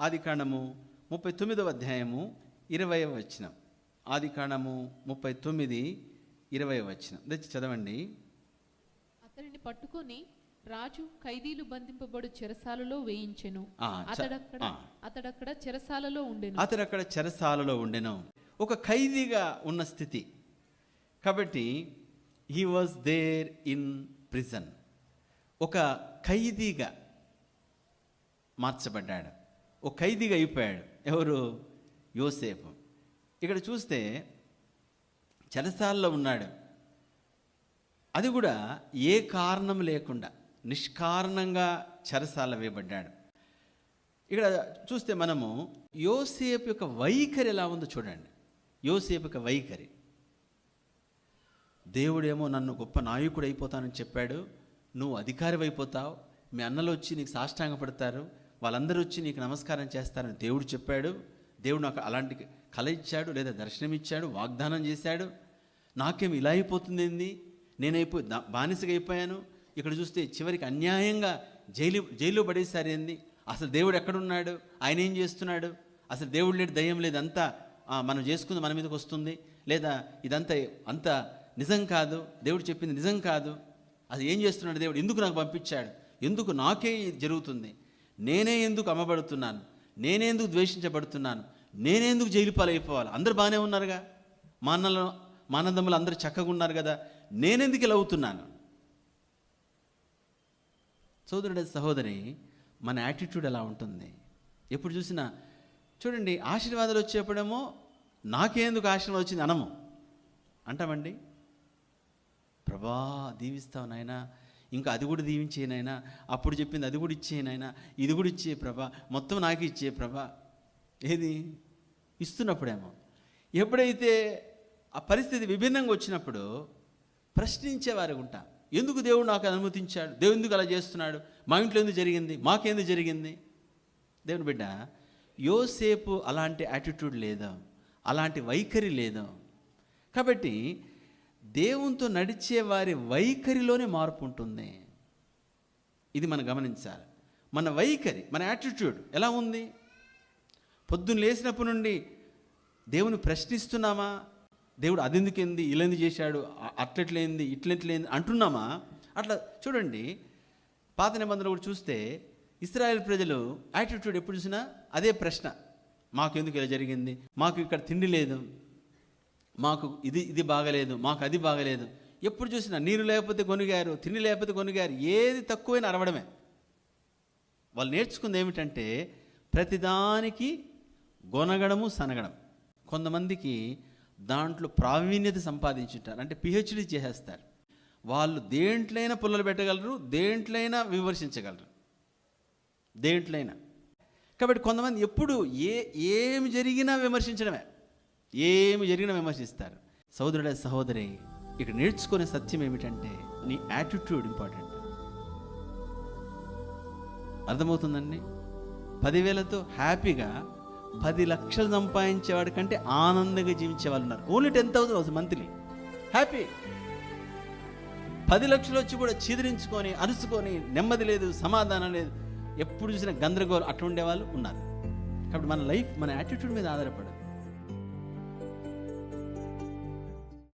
ఆది కాండము ముప్పై తొమ్మిదవ అధ్యాయము ఇరవై వచనం. ఆది కాండము ముప్పై తొమ్మిది ఇరవై వచనం. తెచ్చి చదవండి. అతడిని పట్టుకొని రాజు ఖైదీలు బంధింపబడు చెరసాలలో వేయించెను. అతడక్కడ. అతడక్కడ చెరసాలలో ఉండెను. అతడు అక్కడ చెరసాలలో ఉండెను. ఒక ఖైదీగా ఉన్న స్థితి. కాబట్టి he was there in prison ఒక ఖైదీగా మార్చబడ్డాడు. ఒక ఖైదీగా అయిపోయాడు. ఎవరు? యోసేపు. ఇక్కడ చూస్తే చెరసాలలో ఉన్నాడు. అది కూడా ఏ కారణం లేకుండా నిష్కారణంగా చెరసాల వేయబడ్డాడు. ఇక్కడ చూస్తే మనము యోసేపు యొక్క వైఖరి ఎలా ఉందో చూడండి. యోసేపు యొక్క వైఖరి. దేవుడేమో నన్ను గొప్ప నాయకుడు అయిపోతానని చెప్పాడు. నువ్వు అధికారి అయిపోతావు. మీ అన్నలు వచ్చి నీకు సాష్టాంగపడతారు. వాళ్ళందరూ వచ్చి నీకు నమస్కారం చేస్తారని దేవుడు చెప్పాడు. దేవుడు నాకు అలాంటి కళ ఇచ్చాడు లేదా దర్శనం ఇచ్చాడు వాగ్దానం చేశాడు. నాకేం ఇలా అయిపోతుంది ఏంది? నేనైపోయి బానిసగా అయిపోయాను. ఇక్కడ చూస్తే చివరికి అన్యాయంగా జైలు జైల్లో పడేశారు ఏంది? అసలు దేవుడు ఎక్కడున్నాడు? ఆయన ఏం చేస్తున్నాడు? అసలు దేవుడు లేడు దయ్యం లేదు అంతా మనం చేసుకుంది మన మీదకి వస్తుంది. లేదా ఇదంతా అంత నిజం కాదు. దేవుడు చెప్పింది నిజం కాదు. అది ఏం చేస్తున్నాడు దేవుడు? ఎందుకు నాకు పంపించాడు? ఎందుకు నాకే ఇది జరుగుతుంది? నేనే ఎందుకు అమ్మబడుతున్నాను? నేనే ఎందుకు ద్వేషించబడుతున్నాను? నేనే ఎందుకు జైలు పాలైపోవాలి? అందరు బాగానే ఉన్నారుగా? మా అన్నలు మా అన్నదమ్ములు అందరూ చక్కగా ఉన్నారు కదా? నేనెందుకు ఇలా అవుతున్నాను? సోదరుడు సహోదరి మన యాటిట్యూడ్ ఎలా ఉంటుంది? ఎప్పుడు చూసినా చూడండి ఆశీర్వాదాలు వచ్చేప్పుడేమో నాకేందుకు ఆశీర్వాదం వచ్చింది అనము. అంటామండి? ప్రభా దీవిస్తావు నాయనా. ఇంకా అది కూడా దీవించేనాయనా అప్పుడు చెప్పింది అది కూడా ఇచ్చేనాయనా ఇది కూడా ఇచ్చే ప్రభా. మొత్తం నాకు ఇచ్చే ప్రభా. ఏది? ఇస్తున్నప్పుడేమో. ఎప్పుడైతే ఆ పరిస్థితి విభిన్నంగా వచ్చినప్పుడు ప్రశ్నించేవారు ఉంటాం. ఎందుకు దేవుడు నాకు అనుమతించాడు? దేవుడు ఎందుకు అలా చేస్తున్నాడు? మా ఇంట్లో ఎందుకు జరిగింది? మాకేందు జరిగింది? దేవుని బిడ్డ యోసేపు అలాంటి యాటిట్యూడ్ లేదు? అలాంటి వైఖరి లేదు? కాబట్టి దేవునితో నడిచే వారి వైఖరిలోనే మార్పు ఉంటుంది. ఇది మనం గమనించాలి. మన వైఖరి మన యాటిట్యూడ్ ఎలా ఉంది? పొద్దున్న లేచినప్పటి నుండి దేవుని ప్రశ్నిస్తున్నామా? దేవుడు అదెందుకేంది ఇలా ఎందుకు చేశాడు? అట్లెట్లేంది ఇట్లెట్లేంది అంటున్నామా? అట్లా చూడండి. పాత నిబంధనలు కూడా చూస్తే ఇస్రాయేల్ ప్రజలు యాటిట్యూడ్ ఎప్పుడు చూసినా అదే ప్రశ్న. మాకు ఎందుకు ఇలా జరిగింది? మాకు ఇక్కడ తిండి లేదు. మాకు ఇది ఇది బాగలేదు మాకు అది బాగలేదు. ఎప్పుడు చూసినా నీరు లేకపోతే కొనిగారు తిండి లేకపోతే కొనిగారు ఏది తక్కువైనా అరవడమే. వాళ్ళు నేర్చుకుంది ఏమిటంటే ప్రతిదానికి గొనగడము సనగడం కొంతమందికి దాంట్లో ప్రావీణ్యత సంపాదించుంటారు. అంటే పిహెచ్డి చేసేస్తారు. వాళ్ళు దేంట్లైనా పుల్లలు పెట్టగలరు దేంట్లైనా విమర్శించగలరు. దేంట్లైనా. కాబట్టి కొంతమంది ఎప్పుడు ఏ ఏమి జరిగినా విమర్శించడమే. ఏమి జరిగినా విమర్శిస్తారు. సోదరుడ సహోదరి ఇక్కడ నేర్చుకునే సత్యం ఏమిటంటే నీ యాటిట్యూడ్ ఇంపార్టెంట్ అర్థమవుతుందండి? పదివేలతో హ్యాపీగా పది లక్షలు సంపాదించేవాడి కంటే ఆనందంగా జీవించే వాళ్ళు ఉన్నారు. Only ten thousand monthly. Happy. పది లక్షలు వచ్చి కూడా చీదరించుకొని అరుచుకొని నెమ్మది లేదు సమాధానం లేదు ఎప్పుడు చూసినా గందరగోళం అట్లా ఉండేవాళ్ళు ఉన్నారు. కాబట్టి మన లైఫ్ మన యాటిట్యూడ్ మీద ఆధారపడదు.